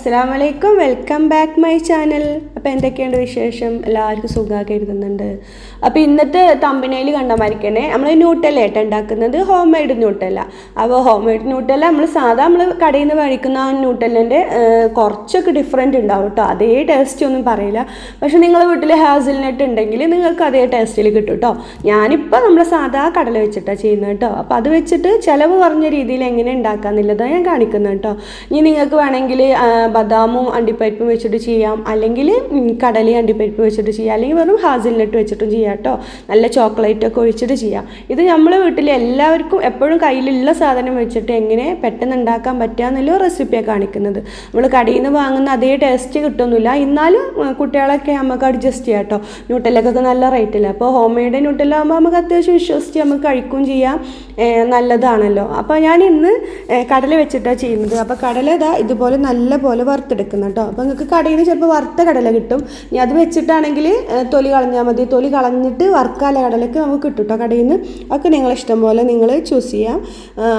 അസ്സാം വലൈക്കും welcome back my channel അപ്പോൾ എന്തൊക്കെയുണ്ട് വിശേഷം? എല്ലാവർക്കും സുഖമാക്കി എഴുതുന്നുണ്ട് അപ്പോൾ ഇന്നത്തെ തമ്പിനയിൽ കണ്ട മാതിരിക്കണേ നമ്മൾ ന്യൂട്ടല്ല ഏട്ടാ ഉണ്ടാക്കുന്നത് ഹോം മെയ്ഡ് ന്യൂട്ടല്ല അപ്പോൾ ഹോം മെയ്ഡ് ന്യൂട്ടല്ല നമ്മൾ സാധാ നമ്മൾ കടയിൽ നിന്ന് കഴിക്കുന്ന ആ ന്യൂട്ടലിന്റെ കുറച്ചൊക്കെ ഡിഫറെന്റ് ഉണ്ടാവും കേട്ടോ അതേ ടേസ്റ്റ് ഒന്നും പറയില്ല. പക്ഷെ നിങ്ങൾ വീട്ടിൽ ഹാസിൽനട്ട് ഉണ്ടെങ്കിൽ നിങ്ങൾക്ക് അതേ ടേസ്റ്റിൽ കിട്ടും കേട്ടോ ഞാനിപ്പോൾ നമ്മൾ സാധാ കടല വെച്ചിട്ടാണ് ചെയ്യുന്നത് കേട്ടോ അപ്പോൾ അത് വെച്ചിട്ട് ചിലവ് കുറഞ്ഞ രീതിയിൽ എങ്ങനെ ഉണ്ടാക്കാമെന്നുള്ളതാണ് ഞാൻ കാണിക്കുന്നത് കേട്ടോ ഇനി നിങ്ങൾക്ക് വേണമെങ്കിൽ ബദാമും അണ്ടിപ്പരിപ്പും വെച്ചിട്ട് ചെയ്യാം. അല്ലെങ്കിൽ കടലയും അണ്ടിപ്പരിപ്പും വെച്ചിട്ട് ചെയ്യാം. അല്ലെങ്കിൽ വെറും ഹാസിൽനട്ട് വെച്ചിട്ടും ചെയ്യാം കേട്ടോ നല്ല ചോക്ലേറ്റ് ഒക്കെ ഒഴിച്ചിട്ട് ചെയ്യാം. ഇത് നമ്മളെ വീട്ടിൽ എല്ലാവർക്കും എപ്പോഴും കയ്യിലുള്ള സാധനം വെച്ചിട്ട് എങ്ങനെ പെട്ടെന്ന് ഉണ്ടാക്കാൻ പറ്റുക എന്നുള്ള റെസിപ്പിയാണ് കാണിക്കുന്നത്. നമ്മൾ കടയിൽ നിന്ന് വാങ്ങുന്ന അതേ ടേസ്റ്റ് കിട്ടുന്നില്ല. എന്നാലും കുട്ടികളൊക്കെ നമുക്ക് അഡ്ജസ്റ്റ് ചെയ്യാം കേട്ടോ ന്യൂട്ടലൊക്കെ നല്ല റേറ്റില്ല അപ്പോൾ ഹോം മെയ്ഡ് ന്യൂട്ടല ആകുമ്പോൾ നമുക്ക് അത്യാവശ്യം വിശ്വസിച്ച് നമുക്ക് കഴിക്കുകയും ചെയ്യാം. നല്ലതാണല്ലോ. അപ്പോൾ ഞാൻ ഇന്ന് കടല വെച്ചിട്ടാണ് ചെയ്യുന്നത്. അപ്പോൾ കടല ഇതാ ഇതുപോലെ നല്ല പോലെ വറുത്തെടുക്കണം കേട്ടോ അപ്പോൾ നിങ്ങൾക്ക് കടയിൽ നിന്ന് ചിലപ്പോൾ വറുത്ത കടല കിട്ടും. ഇനി അത് വെച്ചിട്ടാണെങ്കിൽ തൊലി കളഞ്ഞാൽ മതി. തൊലി കളഞ്ഞിട്ട് വറുക്കാല കടലൊക്കെ നമുക്ക് കിട്ടും കേട്ടോ കടയിൽ നിന്ന് ഒക്കെ നിങ്ങൾ ഇഷ്ടം പോലെ നിങ്ങൾ ചൂസ് ചെയ്യാം.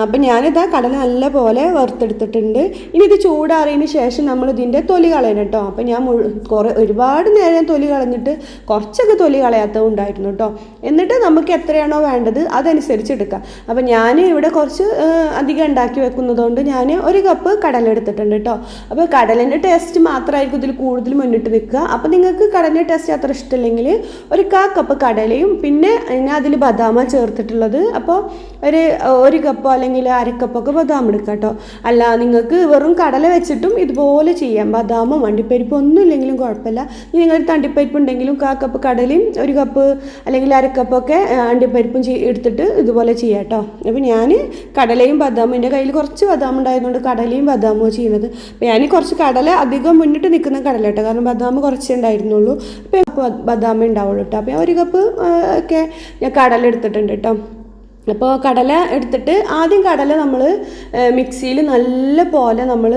അപ്പം ഞാനിതാ കടല നല്ല പോലെ വറുത്തെടുത്തിട്ടുണ്ട്. ഇനി ഇത് ചൂടാറിയതിന് ശേഷം നമ്മൾ ഇതിന്റെ തൊലി കളയണം കേട്ടോ അപ്പം ഞാൻ മുഴു കുറേ ഒരുപാട് നേരം തൊലി കളഞ്ഞിട്ട് കുറച്ചൊക്കെ തൊലി കളയാത്തത് ഉണ്ടായിരുന്നു കേട്ടോ എന്നിട്ട് നമുക്ക് എത്രയാണോ വേണ്ടത് അതനുസരിച്ച് എടുക്കാം. അപ്പം ഞാൻ ഇവിടെ കുറച്ച് അധികം ഉണ്ടാക്കി വെക്കുന്നതുകൊണ്ട് ഞാൻ ഒരു കപ്പ് കടല എടുത്തിട്ടുണ്ട് കേട്ടോ അപ്പോൾ കടലിന്റെ ടേസ്റ്റ് മാത്രമായിരിക്കും ഇതിൽ കൂടുതൽ മുന്നിട്ട് നിൽക്കുക. അപ്പോൾ നിങ്ങൾക്ക് കടലിന്റെ ടേസ്റ്റ് അത്ര ഇഷ്ടമില്ലെങ്കിൽ ഒരു കാ കപ്പ് കടലയും പിന്നെ ഞാൻ അതിൽ ബദാമ ചേർത്തിട്ടുള്ളത്. അപ്പോൾ ഒരു ഒരു കപ്പോ അല്ലെങ്കിൽ അരക്കപ്പൊക്കെ ബദാം എടുക്കാം കേട്ടോ. അല്ല നിങ്ങൾക്ക് വെറും കടല വെച്ചിട്ടും ഇതുപോലെ ചെയ്യാം. ബദാമോ വണ്ടിപ്പരിപ്പ് ഒന്നും ഇല്ലെങ്കിലും കുഴപ്പമില്ല. ഇനി നിങ്ങൾ തണ്ടിപ്പരിപ്പ് ഉണ്ടെങ്കിലും കാ കപ്പ് കടലയും ഒരു കപ്പ് അല്ലെങ്കിൽ അരക്കപ്പൊക്കെ അണ്ടിപ്പരിപ്പും എടുത്തിട്ട് ഇതുപോലെ ചെയ്യാം കേട്ടോ. അപ്പോൾ ഞാൻ കടലയും ബദാമും എന്റെ കയ്യിൽ കുറച്ച് ബദാം ഉണ്ടായതുകൊണ്ട് കടലയും ബദാമോ ചെയ്യുന്നത്. അപ്പോൾ ഞാൻ കുറച്ച് കടല അധികം മുന്നിട്ട് നിൽക്കുന്ന കടല കേട്ടോ. കാരണം ബദാം കുറച്ചേ ഉണ്ടായിരുന്നുള്ളൂ അപ്പോൾ ബദാമേ ഉണ്ടാവുള്ളൂ കേട്ടോ. അപ്പോൾ ഒരു കപ്പ് ഒക്കെ ഞാൻ കടല എടുത്തിട്ടുണ്ട് കേട്ടോ. അപ്പോൾ കടല എടുത്തിട്ട് ആദ്യം കടല നമ്മൾ മിക്സിയിൽ നല്ല പോലെ നമ്മൾ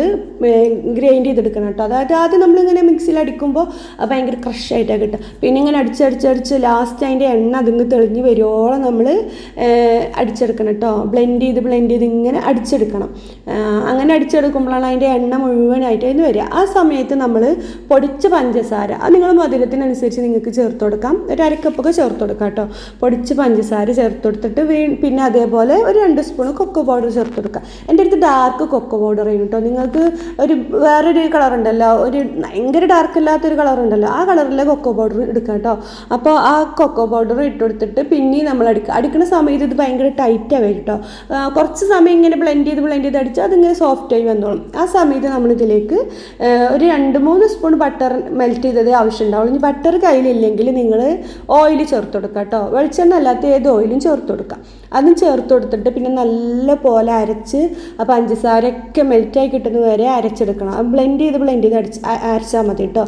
ഗ്രൈൻഡ് ചെയ്തെടുക്കണം കേട്ടോ. അതായത് ആദ്യം നമ്മളിങ്ങനെ മിക്സിയിൽ അടിക്കുമ്പോൾ ഭയങ്കര ക്രഷായിട്ടാണ് കിട്ടുക. പിന്നെ ഇങ്ങനെ അടിച്ചടിച്ചടിച്ച് ലാസ്റ്റ് അതിന്റെ എണ്ണ അതിങ്ങ് തെളിഞ്ഞ് വരുവോളം നമ്മൾ അടിച്ചെടുക്കണം കേട്ടോ. ബ്ലെൻഡ് ചെയ്ത് ബ്ലെൻഡ് ചെയ്ത് ഇങ്ങനെ അടിച്ചെടുക്കണം. അങ്ങനെ അടിച്ചെടുക്കുമ്പോഴാണ് അതിന്റെ എണ്ണ മുഴുവനായിട്ട് അതിന് വരിക. ആ സമയത്ത് നമ്മൾ പൊടിച്ച പഞ്ചസാര അത് നിങ്ങൾ മധുരത്തിനനുസരിച്ച് നിങ്ങൾക്ക് ചേർത്ത് കൊടുക്കാം. ഒരു അരക്കപ്പൊക്കെ ചേർത്ത് കൊടുക്കാം കേട്ടോ. പൊടിച്ച പഞ്ചസാര ചേർത്ത് കൊടുത്തിട്ട് പിന്നെ അതേപോലെ ഒരു രണ്ട് സ്പൂൺ കൊക്കോ പൗഡർ ചേർത്ത് കൊടുക്കുക. എന്റെ അടുത്ത് ഡാർക്ക് കൊക്കോ പൗഡർ ആയിരുന്നു കേട്ടോ നിങ്ങൾക്ക് ഒരു വേറൊരു കളർ ഉണ്ടല്ലോ ഒരു ഭയങ്കര ഡാർക്ക് ഇല്ലാത്തൊരു കളർ ഉണ്ടല്ലോ ആ കളറിലെ കൊക്കോ പൗഡർ എടുക്കുക കേട്ടോ അപ്പോൾ ആ കൊക്കോ പൗഡർ ഇട്ട് കൊടുത്തിട്ട് പിന്നെയും നമ്മൾ അടിക്കുക അടിക്കുന്ന സമയത്ത് ഇത് ഭയങ്കര ടൈറ്റ് വരും കേട്ടോ കുറച്ച് സമയം ഇങ്ങനെ ബ്ലെൻഡ് ചെയ്ത് ബ്ലെൻഡ് ചെയ്ത് അടിച്ചാൽ അതിങ്ങനെ സോഫ്റ്റ് ആയി വന്നോളും. ആ സമയത്ത് നമ്മളിതിലേക്ക് ഒരു രണ്ട് മൂന്ന് സ്പൂൺ ബട്ടർ മെൽറ്റ് ചെയ്തത് ആവശ്യം ഉണ്ടാവുള്ളൂ. ഇനി ബട്ടർ കയ്യിലില്ലെങ്കിൽ നിങ്ങൾ ഓയിൽ ചേർത്ത് കൊടുക്കുക കേട്ടോ വെളിച്ചെണ്ണ അല്ലാത്ത ഏത് ഓയിലും ചേർത്ത് കൊടുക്കുക. അതും ചേർത്ത് കൊടുത്തിട്ട് പിന്നെ നല്ല പോലെ അരച്ച് ആ പഞ്ചസാരയൊക്കെ മെൽറ്റായി കിട്ടുന്ന വരെ അരച്ചെടുക്കണം. ബ്ലെൻഡ് ചെയ്ത് ബ്ലെൻഡ് ചെയ്ത് അടിച്ച് അരച്ചാൽ മതി കേട്ടോ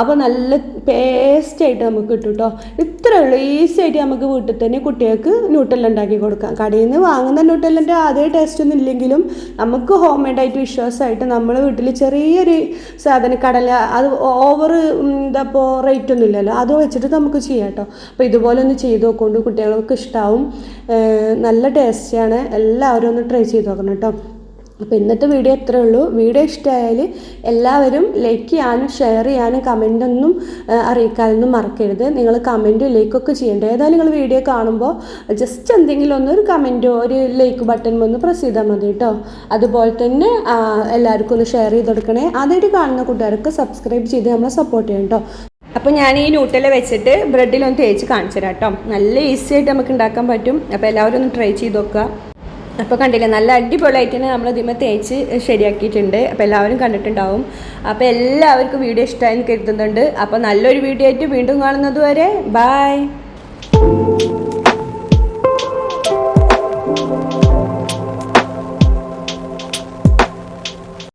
അപ്പോൾ നല്ല പേസ്റ്റായിട്ട് നമുക്ക് കിട്ടും കേട്ടോ ഇത്രയേ ഉള്ളൂ. ഈസി ആയിട്ട് നമുക്ക് വീട്ടിൽ തന്നെ കുട്ടികൾക്ക് ന്യൂട്ടെല്ലാം ഉണ്ടാക്കി കൊടുക്കാം. കടയിൽ നിന്ന് വാങ്ങുന്ന ന്യൂട്ടെല്ലിന്റെ അതേ ടേസ്റ്റ് ഒന്നും ഇല്ലെങ്കിലും നമുക്ക് ഹോം മെയ്ഡായിട്ട് വിശ്വാസമായിട്ട് നമ്മൾ വീട്ടിൽ ചെറിയൊരു സാധനം കടല അത് ഓവർ എന്താ ഇപ്പോൾ റേറ്റ് ഒന്നും ഇല്ലല്ലോ. അത് വെച്ചിട്ട് നമുക്ക് ചെയ്യാം കേട്ടോ അപ്പോൾ ഇതുപോലെ ഒന്ന് ചെയ്ത് നോക്കൊണ്ട് കുട്ടികൾക്ക് ഇഷ്ടമാവും നല്ല ടേസ്റ്റിയാണ് എല്ലാവരും ഒന്ന് ട്രൈ ചെയ്ത് നോക്കണം കേട്ടോ. അപ്പോൾ ഇന്നത്തെ വീഡിയോ ഇത്രേ ഉള്ളൂ. വീഡിയോ ഇഷ്ടമായാൽ എല്ലാവരും ലൈക്ക് ചെയ്യാനും ഷെയർ ചെയ്യാനും കമന്റൊന്നും അറിയിക്കാനൊന്നും മറക്കരുത്. നിങ്ങൾ കമന്റും ലൈക്കൊക്കെ ചെയ്യേണ്ടത് ഏതായാലും നിങ്ങൾ വീഡിയോ കാണുമ്പോൾ ജസ്റ്റ് എന്തെങ്കിലും ഒന്ന് ഒരു കമന്റോ ഒരു ലൈക്ക് ബട്ടൺ ഒന്ന് പ്രസ് ചെയ്താൽ മതി കേട്ടോ. അതുപോലെ തന്നെ എല്ലാവർക്കും ഒന്ന് ഷെയർ ചെയ്ത് കൊടുക്കണേ. ആദ്യമായിട്ട് കാണുന്ന കൂട്ടുകാർക്ക് സബ്സ്ക്രൈബ് ചെയ്ത് നമ്മളെ സപ്പോർട്ട് ചെയ്യണം കേട്ടോ. അപ്പോൾ ഞാൻ ഈ ന്യൂട്ടല വെച്ചിട്ട് ബ്രെഡിലൊന്ന് തേച്ച് കാണിച്ചു തരാം കേട്ടോ നല്ല ഈസി ആയിട്ട് നമുക്ക് ഉണ്ടാക്കാൻ പറ്റും. അപ്പോൾ എല്ലാവരും ഒന്ന് ട്രൈ ചെയ്ത് നോക്കുക. അപ്പോൾ കണ്ടില്ലേ നല്ല അടിപൊളിയായിട്ട് തന്നെ നമ്മൾ ഇതിമ തേച്ച് ശരിയാക്കിയിട്ടുണ്ട്. അപ്പോൾ എല്ലാവരും കണ്ടിട്ടുണ്ടാവും. അപ്പോൾ എല്ലാവർക്കും വീഡിയോ ഇഷ്ടമായി കരുതുന്നുണ്ട്. അപ്പോൾ നല്ലൊരു വീഡിയോ ആയിട്ട് വീണ്ടും കാണുന്നത് വരെ ബായ്